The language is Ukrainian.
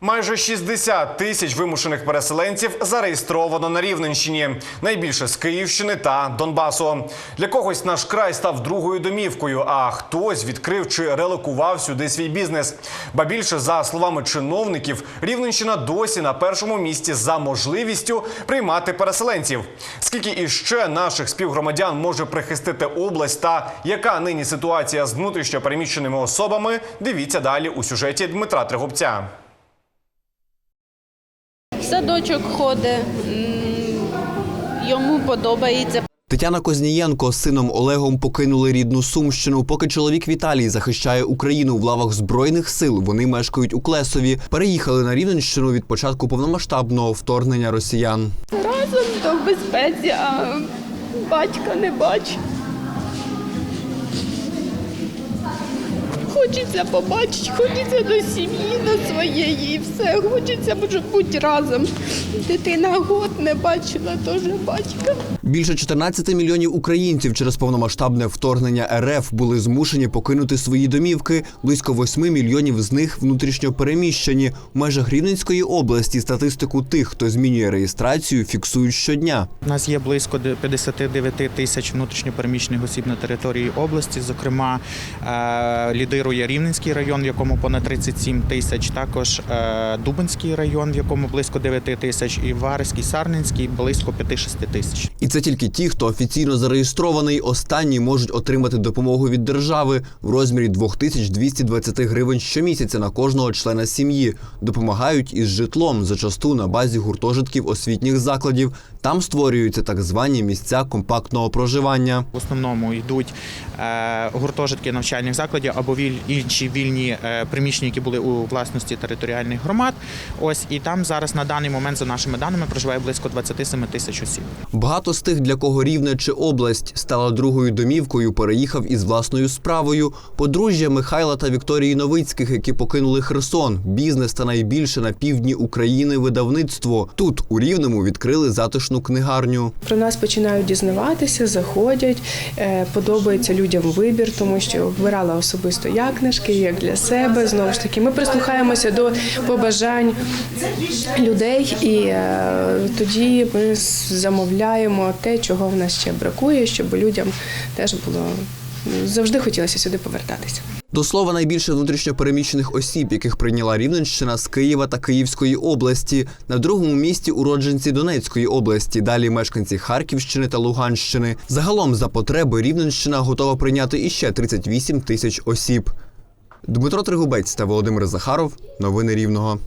Майже 60 тисяч вимушених переселенців зареєстровано на Рівненщині. Найбільше з Київщини та Донбасу. Для когось наш край став другою домівкою, а хтось відкрив чи релокував сюди свій бізнес. Ба більше, за словами чиновників, Рівненщина досі на першому місці за можливістю приймати переселенців. Скільки іще наших співгромадян може прихистити область та яка нині ситуація з внутрішньо переміщеними особами? Дивіться далі у сюжеті Дмитра Тригубця. Садочок ходить, йому подобається. Тетяна Кознієнко з сином Олегом покинули рідну Сумщину. Поки чоловік Віталій захищає Україну в лавах збройних сил. Вони мешкають у Клесові. Переїхали на Рівненщину від початку повномасштабного вторгнення росіян. Разом то в безпеці, а батька не бачить. Хочеться побачити, хочеться до сім'ї, до своєї і все. Хочеться може, бути разом. Дитина год не бачила теж батька. Більше 14 мільйонів українців через повномасштабне вторгнення РФ були змушені покинути свої домівки. Близько 8 мільйонів з них внутрішньо переміщені. В межах Рівненської області статистику тих, хто змінює реєстрацію, фіксують щодня. У нас є близько 59 тисяч внутрішньопереміщених осіб на території області. Зокрема, е, лідирує Рівненський район, в якому понад 37 тисяч. Також е, Дубинський район, в якому близько 9 тисяч, і Варський, Сарненський близько 5-6 тисяч. І це тільки ті, хто офіційно зареєстрований. Останні можуть отримати допомогу від держави в розмірі 2220 гривень щомісяця на кожного члена сім'ї. Допомагають із житлом, зачасту на базі гуртожитків освітніх закладів. Там створюються так звані місця компактного проживання. В основному йдуть е, гуртожитки навчальних закладів або віль, інші вільні е, приміщення, які були у власності територіальних громад. Ось і там зараз на даний момент, за нашими даними, проживає близько 27 тисяч осіб. Багато з тих, для кого рівне чи область стала другою домівкою, переїхав із власною справою. Подружжя Михайла та Вікторії Новицьких, які покинули Херсон, бізнес та найбільше на півдні України видавництво. Тут у Рівному відкрили затишну книгарню. Про нас починають дізнаватися, заходять. Е, Подобається людям вибір, тому що вибирала особисто я книжки, як для себе. Знову ж таки, ми прислухаємося до побажань людей, і е, тоді ми замовляємо те, чого в нас ще бракує, щоб людям теж було завжди хотілося сюди повертатися. До слова, найбільше внутрішньопереміщених осіб, яких прийняла Рівненщина з Києва та Київської області. На другому місці уродженці Донецької області. Далі мешканці Харківщини та Луганщини. Загалом за потреби Рівненщина готова прийняти іще 38 тисяч осіб. Дмитро Тригубець та Володимир Захаров. Новини Рівного.